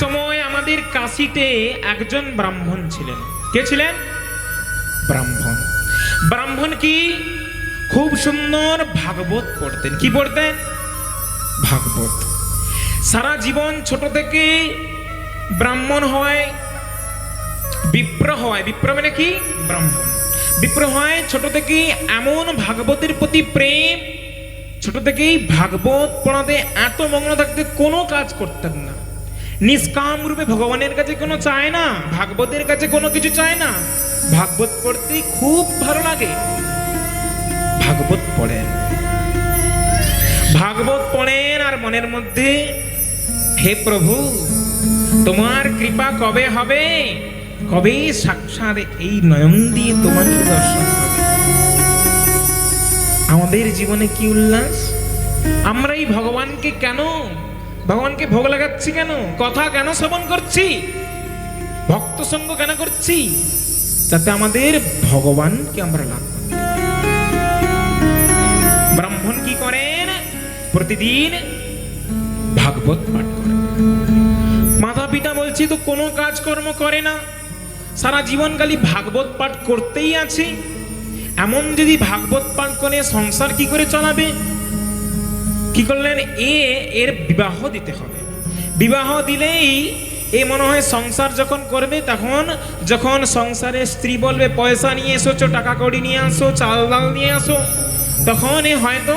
সময় আমাদের কাশিতে একজন ব্রাহ্মণ ছিলেন। কে ছিলেন? ব্রাহ্মণ। ব্রাহ্মণ কি? খুব সুন্দর ভাগবত পড়তেন। কি পড়তেন? ভাগবত। সারা জীবন ছোট থেকে ব্রাহ্মণ হয়, বিপ্র হয়। বিপ্র মানে কি? ব্রাহ্মণ। বিপ্র হয় ছোট থেকেই এমন ভাগবতের প্রতি প্রেম, ছোট থেকেই ভাগবত পড়াতে এত মগ্ন থাকতে কোনো কাজ করতেন না। নিষ্কাম রূপে ভগবানের কাছে কোনো চায় না, ভাগবতের কাছে কোনো কিছু চায় না। ভাগবত পড়তে খুব ভালো লাগে। ভাগবত পড়েন। ভাগবত পড়েন আর মনের মধ্যে, হে প্রভু, তোমার কৃপা কবে হবে? কবে সাক্ষাৎ এই নয়ন দিয়ে তোমার দর্শন আমাদের জীবনে কি উল্লাস? আমরা এই ভগবানকে কেন ভগবানকে ভোগ লাগাচ্ছি কেন? কথা কেন শ্রবণ করছি? ভক্ত সঙ্গ কেন করছি? যাতে আমাদের ভগবানকে আমরা লাভ করি। ব্রাহ্মণ কি করেন? প্রতিদিন ভাগবত পাঠ করেন। মাতা পিতা বলছি, তো কোনো কাজকর্ম করে না। সারা জীবন খালি ভাগবত পাঠ করতেই আছে। এমন যদি ভাগবত পাঠ করে সংসার কি করে চালাবে? কি করলেন? এ এর বিবাহ দিতে হবে। বিবাহ দিলেই এ মনে হয় সংসার যখন করবে, তখন যখন সংসারে স্ত্রী বলবে, পয়সা নিয়ে এসোছো, টাকা কড়ি নিয়ে আসো, চাল ডাল নিয়ে আসো, তখন এ হয়তো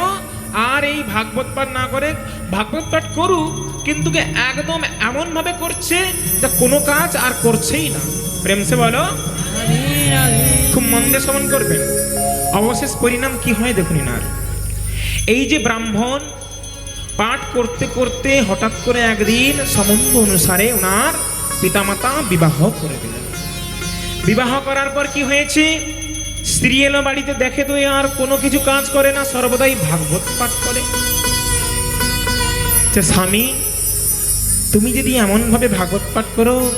আর এই ভাগবত পাঠ না করে, ভাগবত পাঠ করুক, কিন্তু একদম এমন ভাবে করছে যে কোনো কাজ আর করছেই না। প্রেমসে বলো, খুব মন দিয়ে শ্রবণ করবেন। অবশেষ পরিণাম কি হয় দেখুন আর এই যে ব্রাহ্মণ পাঠ করতে করতে হঠাৎ করে একদিন সম্বন্ধ অনুসারে ওনার পিতামাতা বিবাহ করে দিলেন। বিবাহ করার পর কি হয়েছে? স্ত্রী এলো বাড়িতে, দেখে তো আর কোনো কিছু কাজ করে না, সর্বদাই ভাগবত পাঠ করে। যে স্বামী, তুমি যদি এমনভাবে ভাগবত পাঠ করো,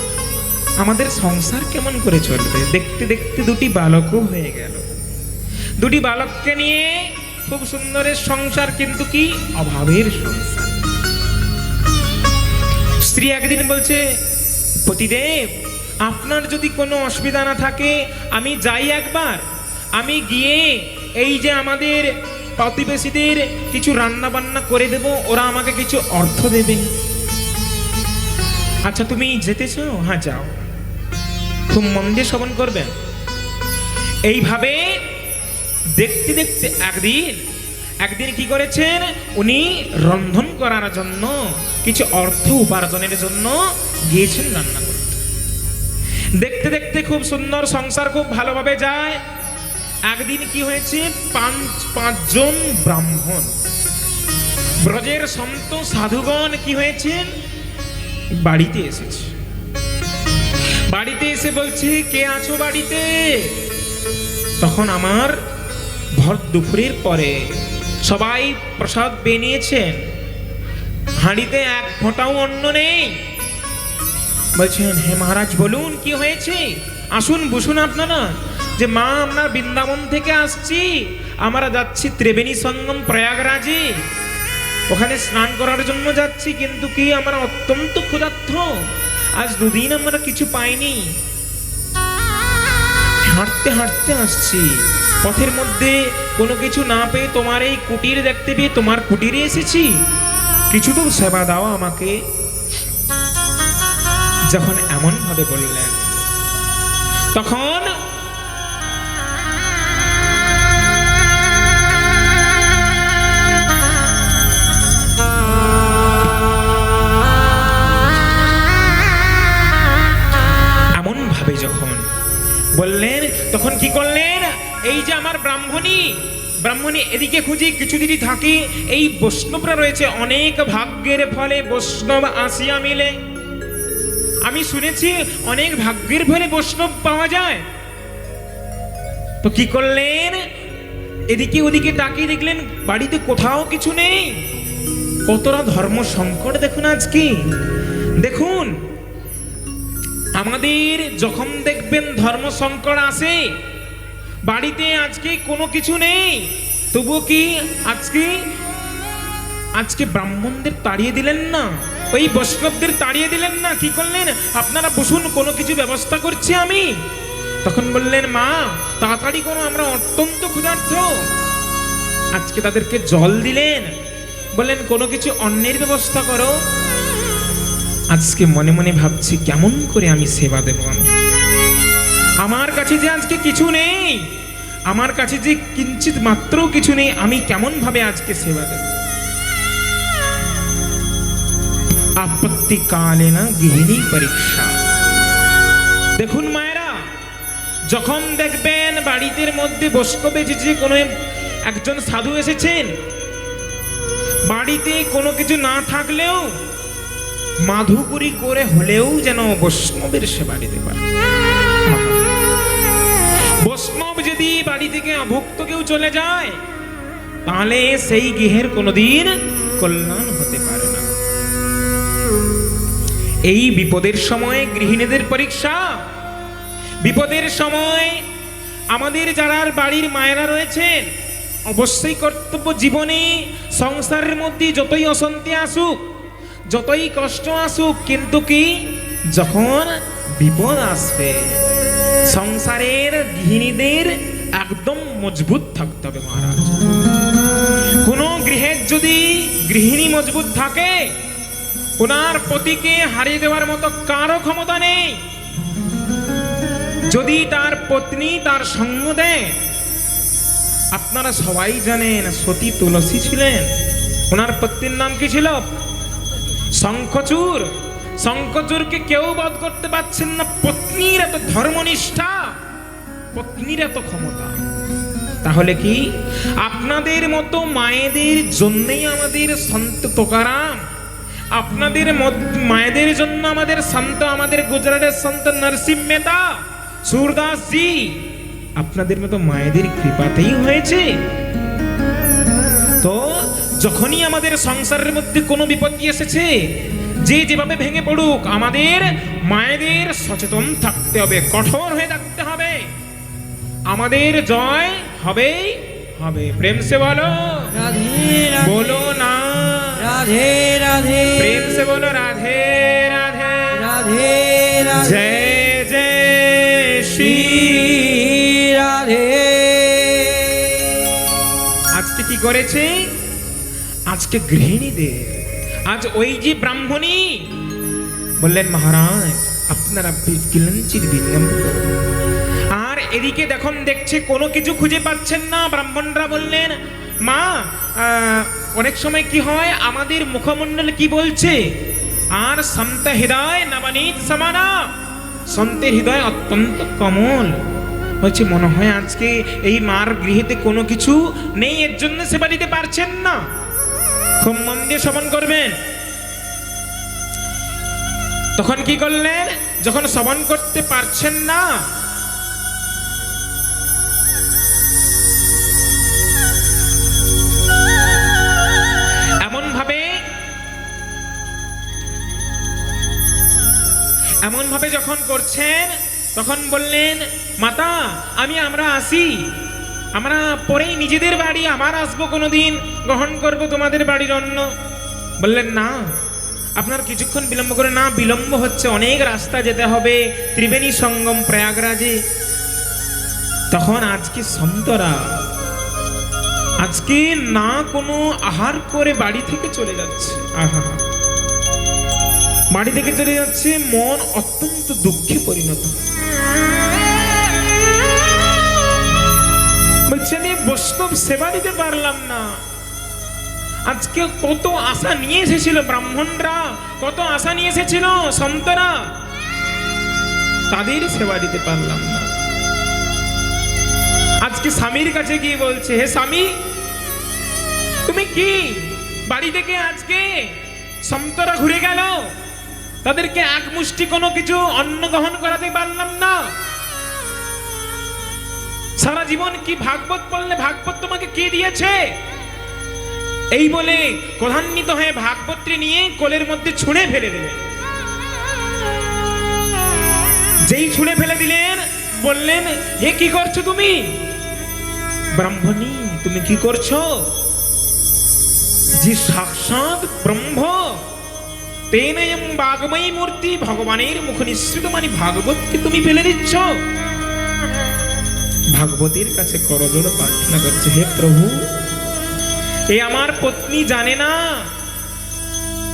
আমাদের সংসার কেমন করে চলবে? দেখতে দেখতে দুটি বালকও হয়ে গেল। দুটি বালককে নিয়ে খুব সুন্দরের সংসার, কিন্তু কি অভাবের সংসার? স্ত্রী একদিন বলছে, পতিদেব, আপনার যদি কোনো অসুবিধা না থাকে, আমি যাই একবার। আমি গিয়ে এই যে আমাদের প্রতিবেশীদের কিছু রান্না বান্না করে দেব, ওরা আমাকে কিছু অর্থ দেবে। আচ্ছা তুমি যেতে চাও? হ্যাঁ যাও। খুব মন দিয়ে শ্রবণ করবেন। এইভাবে দেখতে দেখতে একদিন একদিন কি করেছেন? উনি রন্ধন করার জন্য, কিছু অর্থ উপার্জনের জন্য গিয়েছেন রান্না করতে দেখতে দেখতে খুব সুন্দর সংসার খুব ভালোভাবে যায়। একদিন কি হয়েছে? পাঁচ, পাঁচজন ব্রাহ্মণ। ব্রজের সন্ত সাধুগণ কি হয়েছেন? বাড়িতে এসেছে। বাড়িতে এসে বলছে, কে আছো বাড়িতে? তখন আমার ভর দুপুরের পরে সবাই প্রসাদ বেনিয়েছেন হাঁড়িতে এক ফোঁটাও অন্ন নেই। বলছেন, হে মহারাজ, বলুন, কি হয়েছে? আসুন, বসুন আপনারা। যে মা, আমরা বৃন্দাবন থেকে আসছি। আমরা যাচ্ছি ত্রিবেণী সঙ্গম প্রয়াগরাজে। ওখানে স্নান করার জন্য যাচ্ছি, কিন্তু কি আমরা অত্যন্ত ক্ষুধার্থ আজ দুদিন আমরা কিছু পাইনি। হাঁটতে হাঁটতে আসছি। পথের মধ্যে কোনো কিছু না পেয়ে তোমার এই কুটির দেখতে পেয়ে তোমার কুটিরে এসেছি। কিছু তো সেবা দাও আমাকে। যখন এমন ভাবে বললেন, তখন বললেন, তখন কি করলেন? এই যে আমার ব্রাহ্মণী ব্রাহ্মণী এদিকে খুঁজি কিছু যদি থাকে। এই বৈষ্ণবরা রয়েছে, অনেক ভাগ্যের ফলে বৈষ্ণব আসিয়া মিলে। আমি শুনেছি, অনেক ভাগ্যের ফলে বৈষ্ণব পাওয়া যায়। তো কি করলেন? এদিকে ওদিকে তাকিয়ে দেখলেন, বাড়িতে কোথাও কিছু নেই। কতটা ধর্ম সংকট দেখুন আজকে। দেখুন আমাদের যখন দেখবেন ধর্ম সংকট আসে বাড়িতে আজকে কোনো কিছু নেই, তবুও কি আজকে আজকে ব্রাহ্মণদের তাড়িয়ে দিলেন না? ওই বৈষ্ণবদের তাড়িয়ে দিলেন না? কি করলেন? আপনারা বসুন, কোনো কিছু ব্যবস্থা করছি আমি। তখন বললেন, মা, তাড়াতাড়ি করো, আমরা অত্যন্ত ক্ষুধার্থ আজকে তাদেরকে জল দিলেন। বললেন, কোনো কিছু অন্যের ব্যবস্থা করো। আজকে মনে মনে ভাবছি, কেমন করে আমি সেবা দেব আমি? আমার কাছে যে আজকে কিছু নেই, আমার কাছে যে কিঞ্চিত মাত্র কিছু নেই, আমি কেমন ভাবে আজকে সেবা দেব? আপত্তিকালে না গৃহিণী পরীক্ষা। দেখুন মায়েরা, যখন দেখবেন বাড়িতে মধ্যে বৈষ্ণবে যে কোনো একজন সাধু এসেছেন, বাড়িতে কোনো কিছু না থাকলেও মাধুকুরি করে হলেও যেন বৈষ্ণবের সেবা দিতে পারে। বৈষ্ণব যদি বাড়ি থেকে অভুক্ত কেউ চলে যায়, তাহলে সেই গৃহের কোনোদিন কল্যাণ হতে পারে না। এই বিপদের সময় গৃহিণীদের পরীক্ষা। বিপদের সময় আমাদের যারা বাড়ির মায়েরা রয়েছেন, অবশ্যই কর্তব্য জীবনে সংসারের মধ্যে যতই অশান্তি আসুক যতই কষ্ট আসুক, কিন্তু কি? যখন বিপদ আসবে, সংসারের গৃহিণীদের একদম মজবুত থাকতে হবে মহারাজ। কোনো গৃহের যদি গৃহিণী মজবুত থাকে, ওনার পতিকে হারিয়ে দেওয়ার মতো কারও ক্ষমতা নেই। যদি তার পত্নী তার সঙ্গ দেয়, আপনারা সবাই জানেন সতী তুলসী ছিলেন। ওনার পত্নীর নাম কি ছিল? শঙ্খচূর, শঙ্খচূরকে কেউ বধ করতে পারছেন না। পত্নীর এত ধর্মনিষ্ঠা, পত্নীর এত ক্ষমতা। তাহলে কি? আপনাদের মতো মায়েদের জন্যই আমাদের সন্ত তোকারাম, আপনাদের মায়েদের জন্য আমাদের সন্ত, আমাদের গুজরাটের সন্ত নরসিং মেহতা সুরদাস জি আপনাদের মতো মায়েদের কৃপাতেই হয়েছে। যখনই আমাদের সংসারের মধ্যে কোনো বিপত্তি এসেছে যে যেভাবে ভেঙে পড়ুক আমাদের মায়েদের সচেতন থাকতে হবে কঠোর হয়ে থাকতে হবে। আমাদের জয় হবেই হবে। প্রেম সে বলো। বলো না। রাধে রাধে। প্রেম সে বলো রাধে রাধে। রাধে রাধে। জয় জয় শ্রী। রাধে। আজকে কি করেছে? আজকে গৃহিণীদের, আজ ওই যে ব্রাহ্মণী বললেন, মহারাজ, আপনারা কিলঞ্চির বিলম্ব। আর এদিকে দেখুন, দেখছে, কোনো কিছু খুঁজে পাচ্ছেন না, ব্রাহ্মণরা বললেন, মা অনেক সময় কি হয়, আমাদের মুখমণ্ডল কি বলছে? আর সন্ত হৃদয় নবনীত সমানা। সন্তের হৃদয় অত্যন্ত কমল। হচ্ছে মনে হয় আজকে এই মার গৃহেতে কোনো কিছু নেই, এর জন্য সেবা দিতে পারছেন না। খুব মন দিয়ে শ্রবণ করবেন। তখন কি করলেন যখন শ্রবণ করতে পারছেন না এমন ভাবে যখন করছেন, তখন বললেন, মাতা, আমি আমরা আসি আমরা পরেই নিজেদের বাড়ি, আবার আসব কোনোদিন, গ্রহণ করব তোমাদের বাড়ির অন্ন। বললেন, না, আপনার কিছুক্ষণ বিলম্ব করে না, বিলম্ব হচ্ছে, অনেক রাস্তা যেতে হবে, ত্রিবেণী সঙ্গম প্রয়াগরাজে। তখন আজকে সন্তরা, আজকে না কোনো আহার করে বাড়ি থেকে চলে যাচ্ছে। আহা, বাড়ি থেকে চলে যাচ্ছে, মন অত্যন্ত দুঃখে পরিণত। বলছে আমি বৈষ্ণব সেবা দিতে পারলাম না। আজকে কত আশা নিয়ে এসেছিল ব্রাহ্মণরা, কত আশা নিয়ে এসেছিল সন্তরা। তাদের সেবা দিতে পারলাম না। আজকে স্বামীর কাছে গিয়ে বলছে, হে স্বামী, তুমি কি বাড়ি থেকে আজকে সন্তরা ঘুরে গেল? তাদেরকে এক মুষ্টি কোনো কিছু অন্ন গ্রহণ করাতে পারলাম না। সারা জীবন কি ভাগবত পড়লে ভাগবত তোমাকে কে দিয়েছে? এই বলে ক্রধান্বিত হয়ে ভাগবতটি নিয়ে কোলের মধ্যে ছুঁড়ে ফেলে দিলেন যেই ছুঁড়ে ফেলে দিলেন, বললেন হে কি করছ তুমি? ব্রাহ্মণী, তুমি কি করছ? যে সাক্ষাৎ ব্রহ্ম। তেন এম বাগময়ী মূর্তি ভগবানের মুখ নিঃসৃত মানে ভাগবতকে তুমি ফেলে দিচ্ছ। ভাগবতীর কাছে করজোড় প্রার্থনা করছে, হে প্রভু, এ আমার পত্নী জানে না,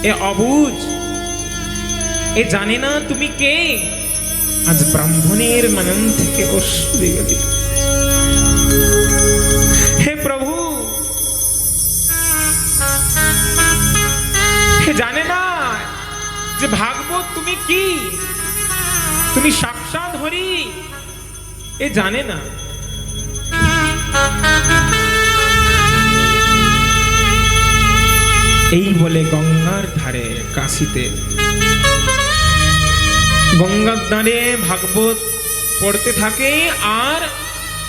এ অবুজ, এ জানে না তুমি কে? আজ ব্রাহ্মণের নয়ন থেকে অশ্রু হে প্রভু হে জানে না যে ভাগবত তুমি কি? তুমি সাক্ষাৎ হরি, এ জানে না। এই বলে গঙ্গার ধারে কাশিতে। গঙ্গার ধারে ভাগবত পড়তে থাকে আর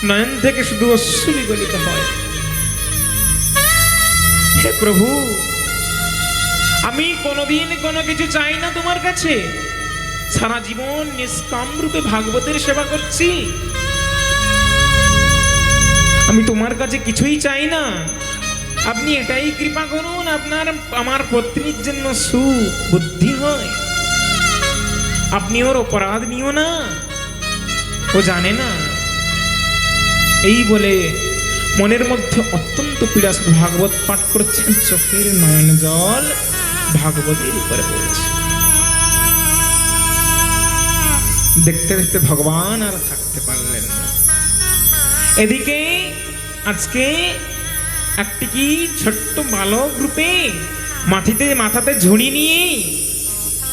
নয়ন থেকে শুধু অশ্রু হয়। হে প্রভু, আমি কোনোদিন কোনো কিছু চাই না তোমার কাছে। সারা জীবন নিষ্কাম রূপে ভাগবতের সেবা করছি। আমি তোমার কাছে কিছুই চাই না। আপনি এটাই কৃপা করুন, আপনার, আমার পত্নীর জন্য সুবুদ্ধি হয়। আপনি ওর অপরাধ নিও না। ও জানে না। এই বলে মনের মধ্যে অত্যন্ত পীড়া ভাগবত পাঠ করছেন, চোখের নয়ন জল ভাগবতের উপরে পড়ছে। দেখতে দেখতে ভগবান আর থাকতে পারলেন না। এদিকে আজকে একটি কি ছোট্ট বালক রূপে মাটিতে মাথাতে ঝুড়ি নিয়ে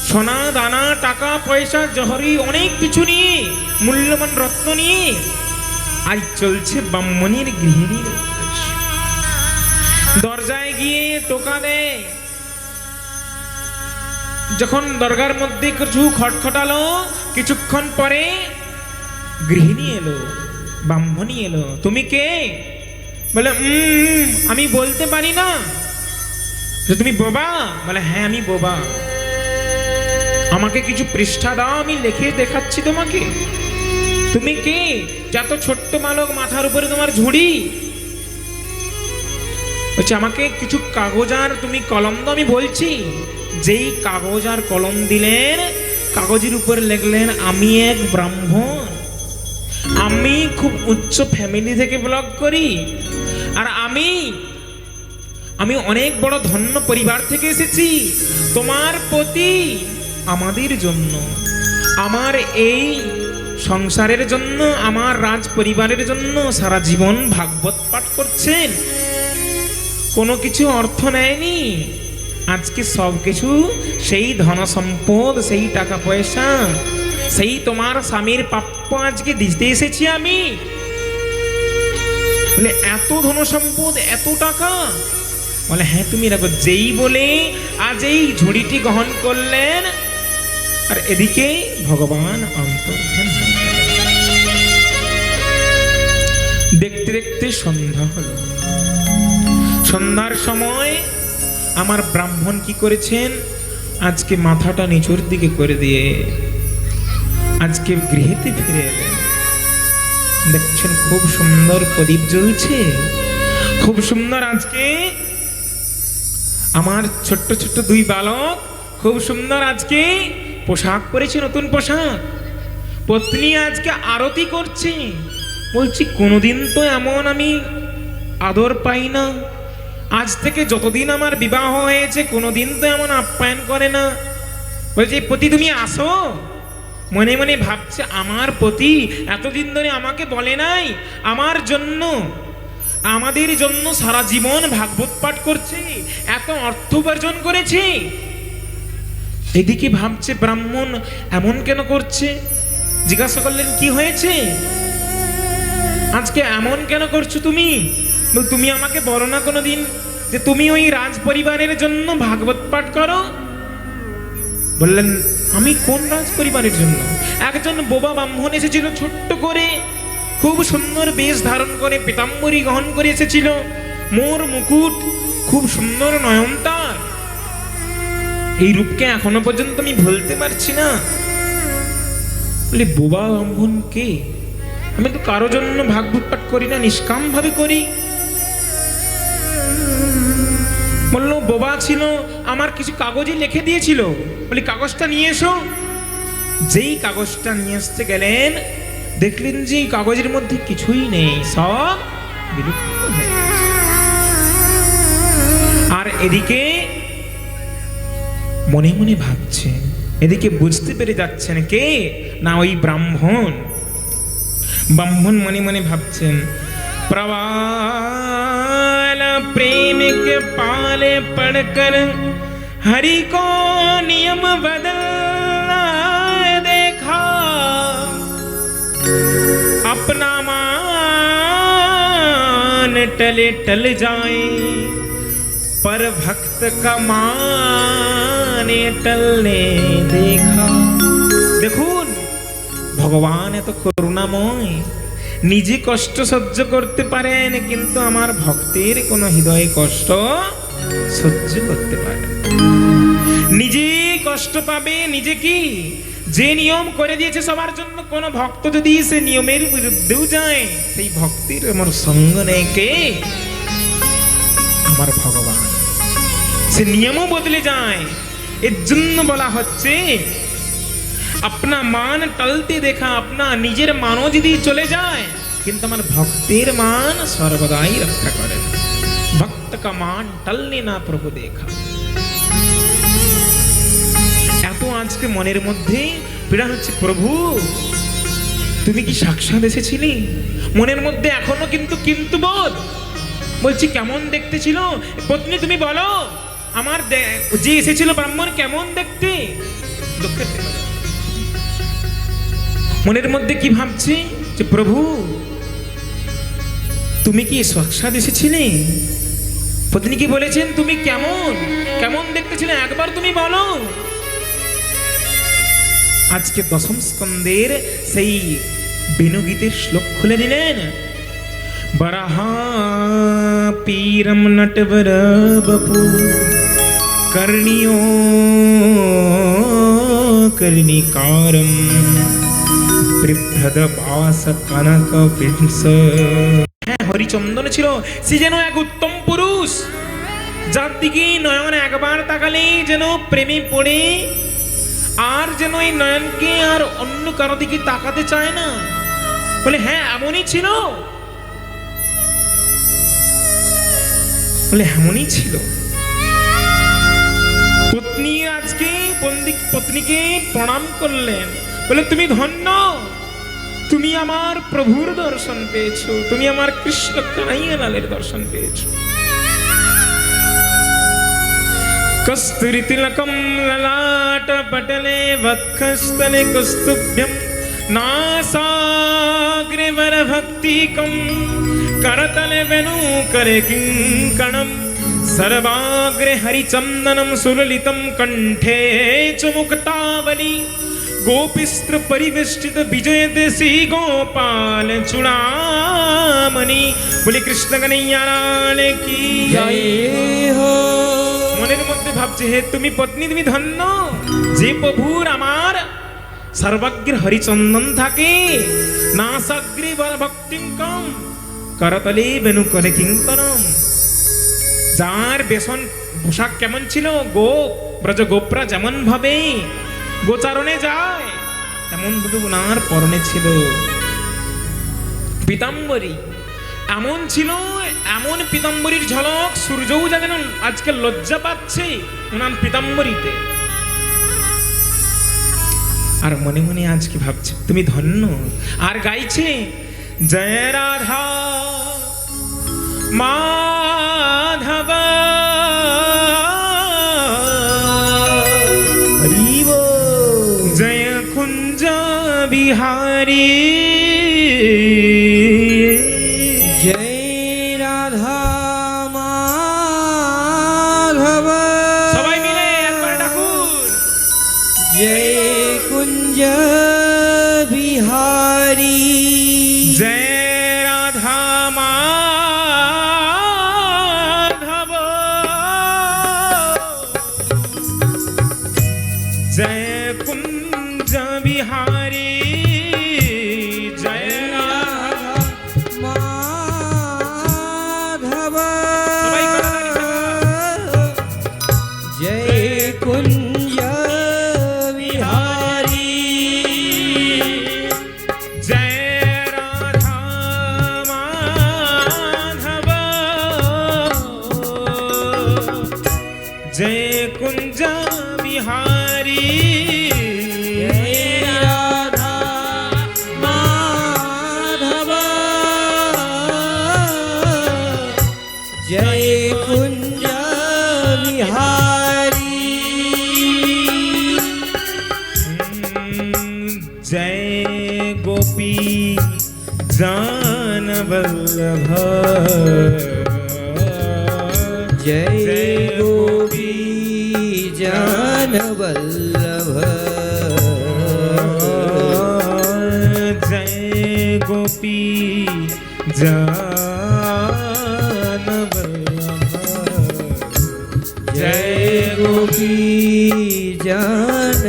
সোনা, দানা, টাকা, পয়সা, জহরি, অনেক কিছু নিয়ে, মূল্যবান রত্ন নিয়ে আজ চলছে ব্রাহ্মণীর উদ্দেশ্যে। দরজায় গিয়ে টোকা দেয় যখন দরগার মধ্যে কিছু খটখটালো, কিছুক্ষণ পরে গৃহিণী এলো ব্রাহ্মণী এলো, তুমি কে? বলে আমি বলতে পারি না। তুমি বোবা? বলে হ্যাঁ আমি বোবা। আমাকে কিছু পৃষ্ঠা দাও, আমি লিখে দেখাচ্ছি তোমাকে। তুমি কে? যত ছোট্ট বালক মাথার উপরে তোমার ঝুড়ি। বলছে, আমাকে কিছু কাগজ আর তুমি কলম দাও, আমি বলছি। যেই কাগজ আর কলম দিলেন, কাগজের উপরে লিখলেন, আমি এক ব্রাহ্মণ। আমি খুব উচ্চ ফ্যামিলি থেকে ব্লগ করি। আর আমি আমি অনেক বড় ধন্য পরিবার থেকে এসেছি। তোমার প্রতি আমাদের জন্য, আমার এই সংসারের জন্য, আমার রাজ পরিবারের জন্য সারা জীবন ভাগবত পাঠ করছেন। কোনো কিছু অর্থ নেয়নি। আজকে সব কিছু সেই ধন সম্পদ সেই টাকা পয়সা সেই তোমার স্বামীর প্রাপ্য আজকে দিতে এসেছি আমি। বলে, এত ধন সম্পদ এত টাকা? বলে হ্যাঁ তুমি রাখো, যেই বলে আজ এই ঝুড়িটি গ্রহণ করলেন, আর এদিকে ভগবান গেলেন। দেখতে দেখতে সন্ধ্যা হলো। সন্ধ্যার সময় আমার ব্রাহ্মণ কি করেছেন? আজকে মাথাটা নিচুর দিকে করে দিয়ে আজকে গৃহেতে ফিরে এলেন দেখছেন খুব সুন্দর প্রদীপ জ্বলছে। খুব সুন্দর আজকে আমার ছোট্ট ছোট্ট দুই বালক খুব সুন্দর আজকে পোশাক পরেছে, নতুন পোশাক। পত্নী আজকে আরতি করছে। বলছি, কোনোদিন তো এমন আমি আদর পাই না। আজ থেকে যতদিন আমার বিবাহ হয়েছে, কোনোদিন তো এমন আপ্যায়ন করে না। বলছে পতি তুমি আসো। মনে মনে ভাবছে, আমার প্রতি এতদিন ধরে আমাকে বলে নাই, আমার জন্য, আমাদের জন্য সারা জীবন ভাগবত পাঠ করছে, এত অর্থ উপার্জন করেছে। এদিকে ভাবছে, ব্রাহ্মণ এমন কেন করছে? জিজ্ঞাসা করলেন, কি হয়েছে? আজকে এমন কেন করছ তুমি? তুমি আমাকে বলো না কোনোদিন যে তুমি ওই রাজ পরিবারের জন্য ভাগবত পাঠ করো? বললেন, আমি কোন রাজ পরিবারের জন্য? একজন বোবা ব্রাহ্মণ এসেছিল, ছোট্ট করে, খুব সুন্দর বেশ ধারণ করে, পিতাম্বরী গ্রহণ করে এসেছিল। মোর মুকুট খুব সুন্দর নয়ন তার। এই রূপকে এখনও পর্যন্ত আমি ভুলতে পারছি না। বলে, বোবা ব্রাহ্মণ কে? আমি তো কারও জন্য ভাগ পাঠ করি না নিষ্কাম ভাবে করি। বোবা ছিল, আমার কিছু কাগজে লিখে দিয়েছিল। বলি, কাগজটা নিয়ে এসো। যেই কাগজটা নিয়ে আসতে গেলেন, দেখলেন যে কাগজের মধ্যে কিছুই নেই, সব আর এদিকে মনে মনে ভাবছেন, এদিকে বুঝতে পেরে যাচ্ছেন কে? না, ওই ব্রাহ্মণ। ব্রাহ্মণ মনে মনে ভাবছেন প্রবাহ प्रेम के पाले पढ़कर हरि को नियम बदलना देखा। अपना मान टले टल जाए, पर भक्त का मान टलने देखा। देखो भगवान है तो करुणामय। নিজে কষ্ট সহ্য করতে পারেন, কিন্তু আমার ভক্তের কোনো হৃদয়ে কষ্ট সহ্য করতে পারে নিজে কষ্ট পাবে, নিজে কি? যে নিয়ম করে দিয়েছে সবার জন্য, কোন ভক্ত যদি সে নিয়মের বিরুদ্ধেও যায়, সেই ভক্তির আমার সঙ্গ নেই কে? আমার ভগবান। সে নিয়মও বদলে যায়। এর জন্য বলা হচ্ছে আপনা মান টলতে দেখা আপনা নিজের মানও যদি চলে যায় কিন্তু আমার ভক্তের মান সর্বদাই রক্ষা করেন ভক্ত কা মান টলনে না প্রভু দেখা এত আজকে মনের মধ্যে পীড়া হচ্ছে প্রভু তুমি কি সাক্ষাৎ এসেছিলি মনের মধ্যে এখনও কিন্তু কিন্তু বোধ বলছি কেমন দেখতে ছিল পত্নী তুমি বলো আমার যে এসেছিল ব্রাহ্মণ, কেমন দেখতে? দুঃখের। মনের মধ্যে কি ভাবছি? যে প্রভু, তুমি কি সাক্ষাৎ এসেছিলে পত্নী কি বলেছেন, তুমি কেমন? কেমন দেখতে ছিলে? একবার তুমি বলো। আজকে দশম স্কন্দের সেই বেনুগীতের শ্লোক খুলে নিলেন বরাহা পীরম নটবর বপু কর্ণিও কর্ণিকারম। হ্যাঁ হরিচন্দন ছিল, সে যেন এক উত্তম পুরুষ। যার দিকে নয়ন একবার তাকালে যেন প্রেমে পড়ে, আর যেন এই নয়নকে আর অন্য কারও দিকে তাকাতে চায় না। বলে হ্যাঁ এমনই ছিল। বলে, এমনই ছিল। পত্নী আজকে পত্নীকে প্রণাম করলেন। বলে, তুমি ধন্য। তুমি আমার প্রভুর দর্শন পেয়েছ, তুমি আমার কৃষ্ণ কানাইয়া লালের দর্শন পেয়েছ। কস্তুরি তিলকম ললাট পটলে বক্ষস্থলে কস্তুভ্যম নাসাগ্রে বর ভক্তিকম, করতলে বেনু করে কিঙ্কণম সর্বাগ্রে হরিচন্দনম সুললিতম কণ্ঠে চ গোপিস্ত্র পরিবেষ্টিত বিজয় দেশি গোপাল চূড়ামণি বলি কৃষ্ণ কনৈয়া কি জয় হো মনের মধ্যে ভাবছে হে তুমি পত্নী তুমি ধন্য যে প্রভুর আমার সর্বাগ্রে হরিচন্দন থাকে নাসাগ্রে বর ভক্তিম কম করতলে বেনু করে কিঙ্করম যার বেসন পোশাক কেমন ছিল গো ব্রজ গোপরা যেমন ভাবে গোচারণে যায়। তেমন ভাবে ওনার পরনে ছিল। পিতাম্বরী, এমন ছিল, এমন পিতাম্বরীর ঝলক, সূর্যও যেন আজকে লজ্জা পাচ্ছে ওনার পিতাম্বরীতে। আর মনে মনে আজকে ভাবছে? তুমি ধন্য আর গাইছে, জয় রাধা, মাধব। বিহারী। জয় রাধা মাধব। সবাই মিলে একবার ডাকুন। জয় কুঞ্জ বিহারী। जय गोपी जान बल्लभ जय गोपी जान जय गोपी जान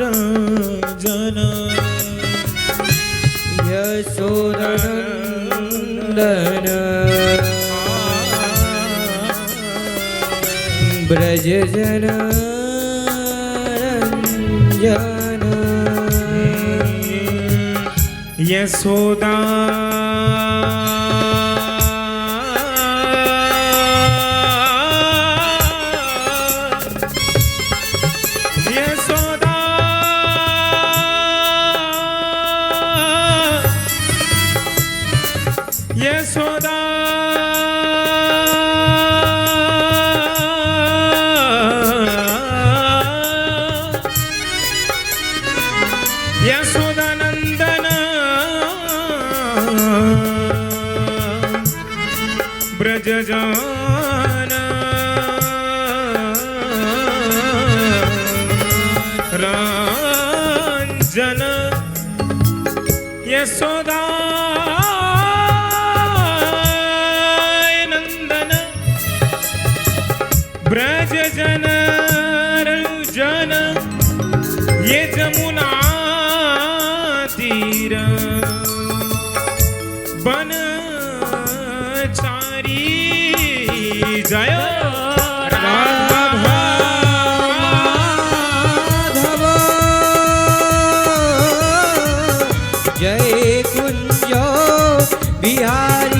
जनारञ्जन यशोदनन्दन ब्रजजन रञ्जन यशोदा ಯಶೋದಾನಂದನ. ಬ್ರಜಜಾನ. ರಾಂಜನ. ಯಶೋ જય કુંજો બિહારી